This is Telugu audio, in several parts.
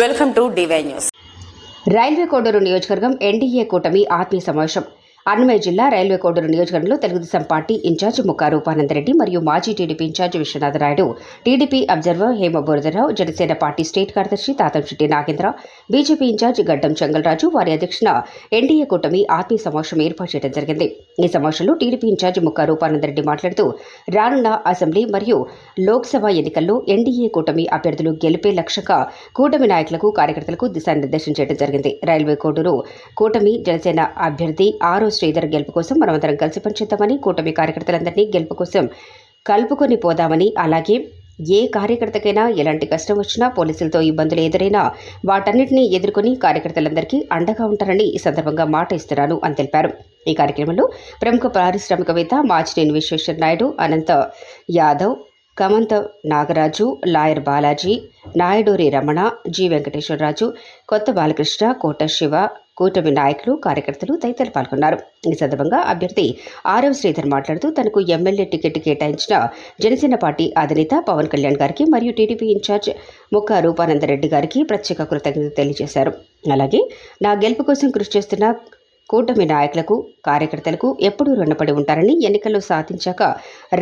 Welcome to DY news railway Koduru నియోజకవర్గం ఎన్డీఏ కూటమి ఆత్మీయ సమావేశం. అన్నమయ్య జిల్లా రైల్వే కోడూరు నియోజకవర్గంలో తెలుగుదేశం పార్టీ ఇన్ఛార్జ్ ముక్కా రూపానందరెడ్డి మరియు మాజీ TDP incharge Viswanatha Naidu TDP observer Hema Boradarao Janasena party state కార్యదర్శి తాతంశెట్టి నాగేంద్ర బీజేపీ ఇన్ఛార్జ్ గడ్డం చెంగల్రాజు వారి అధ్యక్షన ఎన్డీఏ కూటమి ఆత్మీయ సమావేశం ఏర్పాటు చేయడం జరిగింది. ఈ సమావేశంలో టీడీపీ ఇన్ఛార్జ్ ముక్కా రూపానందరెడ్డి మాట్లాడుతూ రానున్న అసెంబ్లీ మరియు లోక్సభ ఎన్నికల్లో ఎన్డీఏ కూటమి అభ్యర్థులు గెలిపే లక్ష్యంగా కూటమి నాయకులకు కార్యకర్తలకు దిశానిర్దేశం చేయడం జరిగింది. రైల్వే కోడూరు కూటమి జనసేన అభ్యర్థి ఆరో శ్రీధర్ గెలుపు కోసం మనమందరం కలిసి పనిచేద్దామని కూటమి కార్యకర్తలందరినీ గెలుపు కోసం కలుపుకొని పోదామని అలాగే ఏ కార్యకర్తకైనా ఎలాంటి కష్టం వచ్చినా పోలీసులతో ఇబ్బందులు ఎదురైనా వాటన్నిటిని ఎదుర్కొని కార్యకర్తలందరికీ అండగా ఉంటారని ఈ సందర్భంగా మాట ఇస్తున్నాను అని తెలిపారు. ఈ కార్యక్రమంలో ప్రముఖ పారిశ్రామికవేత్త మాచినేని విశ్వేశ్వర నాయుడు అనంత యాదవ్ కమంత నాగరాజు లాయర్ బాలాజీ నాయుడూరి రమణ జి. వెంకటేశ్వరరాజు కొత్త బాలకృష్ణ కోట శివ కూటమి నాయకులు కార్యకర్తలు తదితరులు పాల్గొన్నారు. ఈ సందర్భంగా అభ్యర్థి ఆర్ఎం శ్రీధర్ మాట్లాడుతూ తనకు ఎమ్మెల్యే టికెట్ కేటాయించిన జనసేన పార్టీ అధినేత పవన్ కళ్యాణ్ గారికి మరియు టీడీపీ ఇన్ఛార్జ్ ముక్క రూపానందరెడ్డి గారికి ప్రత్యేక కృతజ్ఞతలు తెలియజేశారు. అలాగే నా గెలుపు కోసం కృషి చేస్తున్న కూటమి నాయకులకు కార్యకర్తలకు ఎప్పుడూ రుణపడి ఉంటారని ఎన్నికల్లో సాధించాక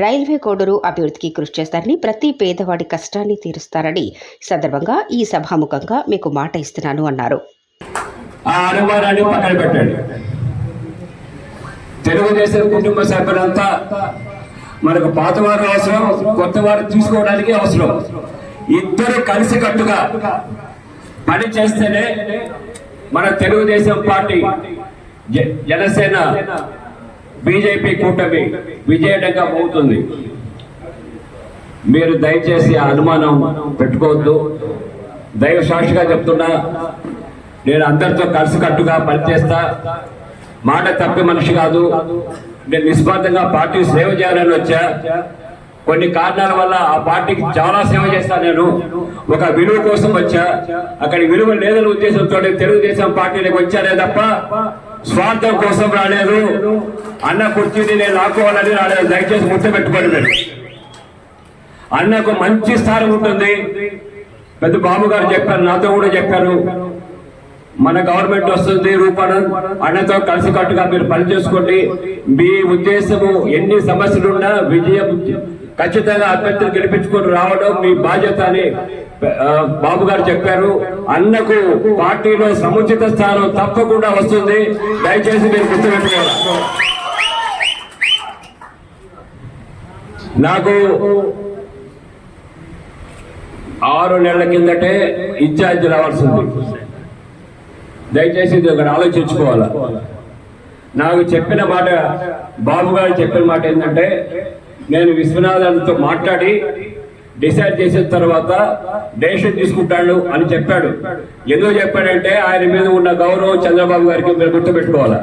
రైల్వే కోడూరు అభివృద్ధికి కృషి చేస్తారని ప్రతి పేదవాడి కష్టాన్ని తీరుస్తారని సందర్భంగా ఈ సభాముఖంగా మీకు మాట ఇస్తున్నాను అన్నారు. తెలుగుదేశం కుటుంబ సభ్యులంతా మనకు పాత వారు అవసరం కొత్త వారు తీసుకోవడానికి అవసరం. ఇద్దరు కలిసి కట్టుగా పని చేస్తేనే మన తెలుగుదేశం పార్టీ జనసేన బీజేపీ కూటమి విజయడంగా పోతుంది మీరు దయచేసి ఆ అనుమానం పెట్టుకోవద్దు. దైవ సాక్షిగా చెప్తున్నా నేను అందరితో కలిసికట్టుగా పనిచేస్తా. మాట తప్పి మనిషి కాదు. నేను నిస్వార్థంగా పార్టీ సేవ చేయాలని వచ్చా. కొన్ని కారణాల వల్ల ఆ పార్టీకి చాలా సేవ చేస్తాను నేను. ఒక విలువ కోసం వచ్చా. అక్కడ విలువ లేదని ఉద్దేశంతో తెలుగుదేశం పార్టీలకు వచ్చానే తప్ప స్వార్థం కోసం రాలేదు. అన్న కుర్చీని నేను ఆకోవాలని రాలేదు దయచేసి గుర్తుపెట్టుకోండి మీరు. అన్నకు మంచి స్థానం ఉంటుంది. పెద్ద బాబు గారు చెప్పారు నాతో కూడా చెప్పారు. మన గవర్నమెంట్ వస్తుంది రూపాయలు అన్నతో కలిసి కట్టుగా మీరు పని చేసుకోండి. మీ ఉద్దేశము ఎన్ని సమస్యలున్నా విజయం ఖచ్చితంగా అభ్యర్థులు గెలిపించుకొని రావడం మీ బాధ్యత అని బాబు గారు చెప్పారు అన్నకు పార్టీలో సముచిత స్థానం తప్పకుండా వస్తుంది. దయచేసి మీరు గుర్తుపెట్టుకోవాలి. నాకు ఆరు నెలల కిందటే ఇన్ఛార్జ్ రావాల్సింది. దయచేసి ఇది ఒకటి ఆలోచించుకోవాలి? నాకు చెప్పిన మాట బాబు గారు చెప్పిన మాట ఏంటంటే నేను విశ్వనాథన్తో మాట్లాడి డిసైడ్ చేసిన తర్వాత డెసిషన్ తీసుకుంటాడు అని చెప్పాడు. ఎందుకు చెప్పాడంటే ఆయన మీద ఉన్న గౌరవం చంద్రబాబు గారికి మీరు గుర్తుపెట్టుకోవాలి?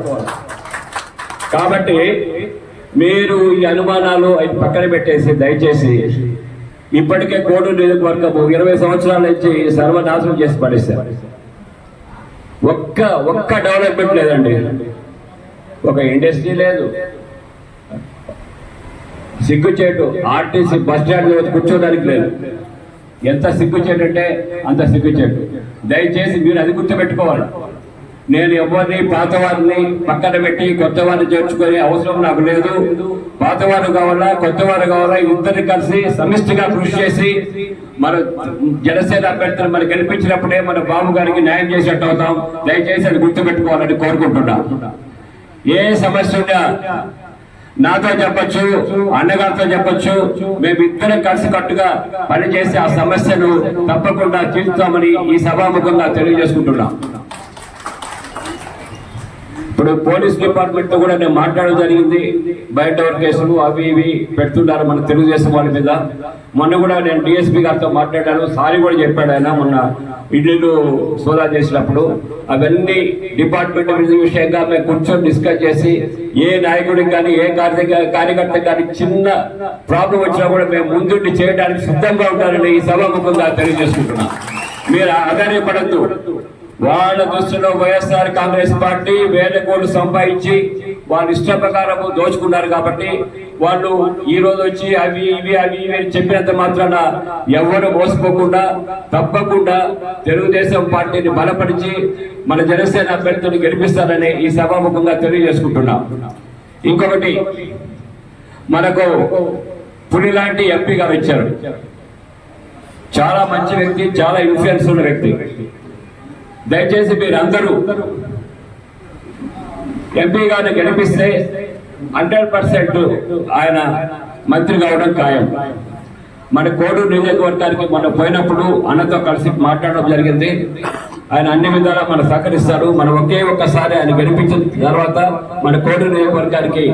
కాబట్టి మీరు ఈ అనుమానాలు అవి పక్కన పెట్టేసి దయచేసి ఇప్పటికే కోడు నియోజకవర్గము ఇరవై సంవత్సరాల నుంచి సర్వనాశనం చేసి పడేశారు. ఒక్క ఒక్క డెవలప్మెంట్ లేదండి. ఒక ఇండస్ట్రీ లేదు. సిగ్గుచేటు ఆర్టీసీ బస్ స్టాండ్ కూర్చోడానికి లేదు. ఎంత సిగ్గుచేటు అంటే అంత సిగ్గుచేటు. దయచేసి మీరు అది గుర్తుపెట్టుకోవాలి. నేను ఎవరిని పాతవారిని పక్కన పెట్టి కొత్త వారిని చేర్చుకునే అవసరం నాకు లేదు. పాతవారు కావాలా కొత్త వారు కావాలా ఇద్దరిని కలిసి సమిష్టిగా కృషి చేసి మన జనసేన అభ్యర్థులు మనకు గెలిపించినప్పుడే మన బాబు గారికి న్యాయం చేసేట్టు అవుతాం. దయచేసి అది గుర్తుపెట్టుకోవాలని కోరుకుంటున్నా. ఏ సమస్య ఉన్నా నాతో చెప్పొచ్చు అన్నగారితో చెప్పొచ్చు మేమిద్దరం కలిసి కట్టుగా పనిచేసి ఆ సమస్యను తప్పకుండా తీర్చుతామని ఈ సభాముఖంగా తెలియజేసుకుంటున్నాం. ఇప్పుడు పోలీస్ డిపార్ట్మెంట్తో కూడా నేను మాట్లాడడం జరిగింది. బయట కేసులు అవి ఇవి పెడుతున్నారు మన తెలుగుదేశం వాళ్ళ మీద. మొన్న కూడా నేను డిఎస్పీ గారితో మాట్లాడాను. సారీ కూడా చెప్పాడు ఆయన మొన్న. ఇల్లు సోదా చేసినప్పుడు అవన్నీ డిపార్ట్మెంట్ విషయంగా మేము కూర్చొని డిస్కస్ చేసి ఏ నాయకుడికి కానీ ఏ కార్య కార్యకర్త కానీ చిన్న ప్రాబ్లం వచ్చినా కూడా మేము ముందుండి చేయడానికి సిద్ధంగా ఉంటారని ఈ సభాముఖంగా తెలియజేసుకుంటున్నాం. మీరు అగానే వాళ్ళ దృష్టిలో వైఎస్ఆర్ కాంగ్రెస్ పార్టీ వేల కోట్లు సంపాదించి వాళ్ళు ఇష్ట ప్రకారము దోచుకున్నారు కాబట్టి వాళ్ళు ఈ రోజు వచ్చి అవి ఇవి అవి ఇవి అని చెప్పినంత మాత్రాన ఎవరు మోసపోకుండా తప్పకుండా తెలుగుదేశం పార్టీని బలపరిచి మన జనసేన అభ్యర్థులు గెలిపిస్తారని ఈ సభాముఖంగా తెలియజేసుకుంటున్నాం. ఇంకొకటి మనకు పులి లాంటి ఎంపీగా వచ్చారు చాలా మంచి వ్యక్తి చాలా ఇన్ఫ్లుయెన్స్ ఉన్న వ్యక్తి. దయచేసి మీరందరూ ఎంపీ గారిని గెలిపిస్తే హండ్రెడ్ పర్సెంట్ ఆయన మంత్రి కావడం ఖాయం. మన కోడూరు నియోజకవర్గానికి మనం పోయినప్పుడు అన్నతో కలిసి మాట్లాడడం జరిగింది. ఆయన అన్ని విధాలా మన సహకరిస్తారు. మనం ఒకే ఒక్కసారి ఆయన గెలిపించిన తర్వాత మన కోడూరు నియోజకవర్గానికి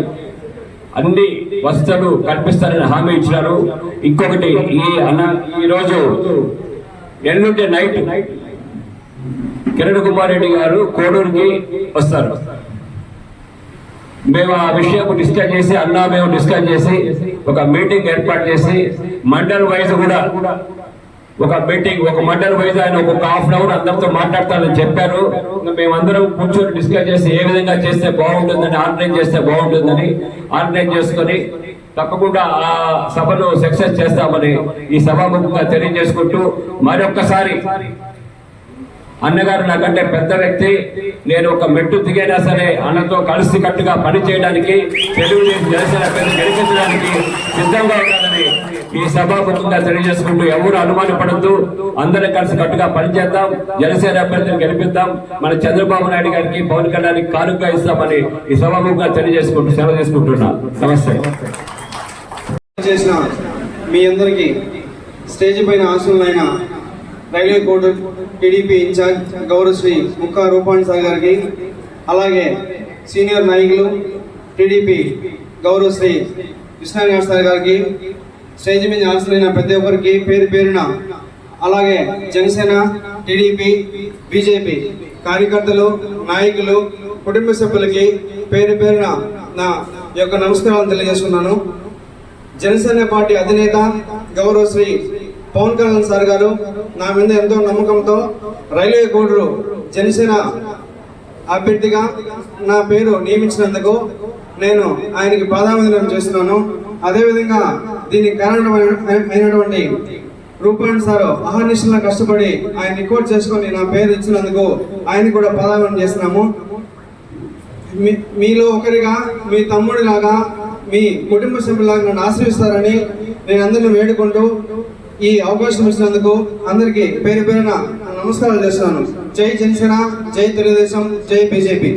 అన్ని వసతులు కల్పిస్తారని హామీ ఇచ్చినారు. ఇంకొకటి ఈ అన్న ఈ రోజు ఎల్లుండి నైట్ కిరణ్ కుమార్ రెడ్డి గారు కోడూరుకి వస్తారు. మేము ఆ విషయం డిస్కస్ చేసి అన్నా మేము డిస్కస్ చేసి ఒక మీటింగ్ ఏర్పాటు చేసి మండల్ వైజ్ కూడా ఒక మీటింగ్ ఒక మండల్ వైజ్ ఆయన ఒక హాఫ్ అన్ అవర్ అందరితో మాట్లాడతానని చెప్పారు. మేమందరం కూర్చొని డిస్కస్ చేసి ఏ విధంగా చేస్తే బాగుంటుందని ఆర్గనైజ్ చేస్తే బాగుంటుందని ఆర్గనైజ్ చేసుకొని తప్పకుండా ఆ సభను సక్సెస్ చేస్తామని ఈ సభాముఖంగా తెలియజేసుకుంటూ మరొక్కసారి అన్నగారు నాకంటే పెద్ద వ్యక్తి. నేను ఒక మెట్టు దిగైనా సరే అన్నతో కలిసి కట్టుగా పని చేయడానికి తెలుగుదేశం జనసేన గెలిపించడానికి సిద్ధంగా ఉండాలని ఈ సభాముఖంగా తెలియజేసుకుంటూ ఎవరు అనుమానపడద్దు. అందరం కలిసి కట్టుగా పనిచేద్దాం జనసేన అభ్యర్థిని గెలిపిద్దాం. మన చంద్రబాబు నాయుడు గారికి పవన్ కళ్యాణ్కి కానుకగా ఇస్తామని ఈ సభాముఖంగా తెలియజేసుకుంటూ సెలవు తీసుకుంటున్నా. నమస్తే. చేసిన మీ అందరికీ స్టేజ్ పైన ఆశలైన రైల్వే కోర్టు టీడీపీ ఇన్ఛార్జ్ గౌరవశ్రీ ముక్కా రూపాణి సార్ గారికి అలాగే సీనియర్ నాయకులు టీడీపీ గౌరవశ్రీ కృష్ణారాయణ సార్ గారికి స్టేజ్ మీద ఆశలైన ప్రతి ఒక్కరికి పేరు పేరున అలాగే జనసేన టీడీపీ బీజేపీ కార్యకర్తలు నాయకులు కుటుంబ సభ్యులకి పేరు పేరున నా యొక్క నమస్కారాలు తెలియజేస్తున్నాను జనసేన పార్టీ అధినేత గౌరవశ్రీ పవన్ కళ్యాణ్ సార్ గారు నా మీద ఎంతో నమ్మకంతో రైల్వే కోడూరు జనసేన అభ్యర్థిగా నా పేరు నియమించినందుకు నేను ఆయనకి పాదావందనం చేస్తున్నాను. అదేవిధంగా దీనికి కారణమైనటువంటి రూపాయణ సార్ అహర్నిశలా కష్టపడి ఆయన రికార్డ్ చేసుకొని నా పేరు ఇచ్చినందుకు ఆయన కూడా పాదావందనం చేస్తున్నాము. మీ- మీలో ఒకరిగా మీ తమ్ముడిలాగా మీ కుటుంబ సభ్యులాగా నన్ను ఆశ్రయిస్తారని నేను అందరిని వేడుకుంటూ ఈ అవకాశం ఇచ్చినందుకు అందరికీ పేరు పేరున నమస్కారాలు చేస్తున్నాను. జై జనసేన జై తెలుగుదేశం జై బీజేపీ.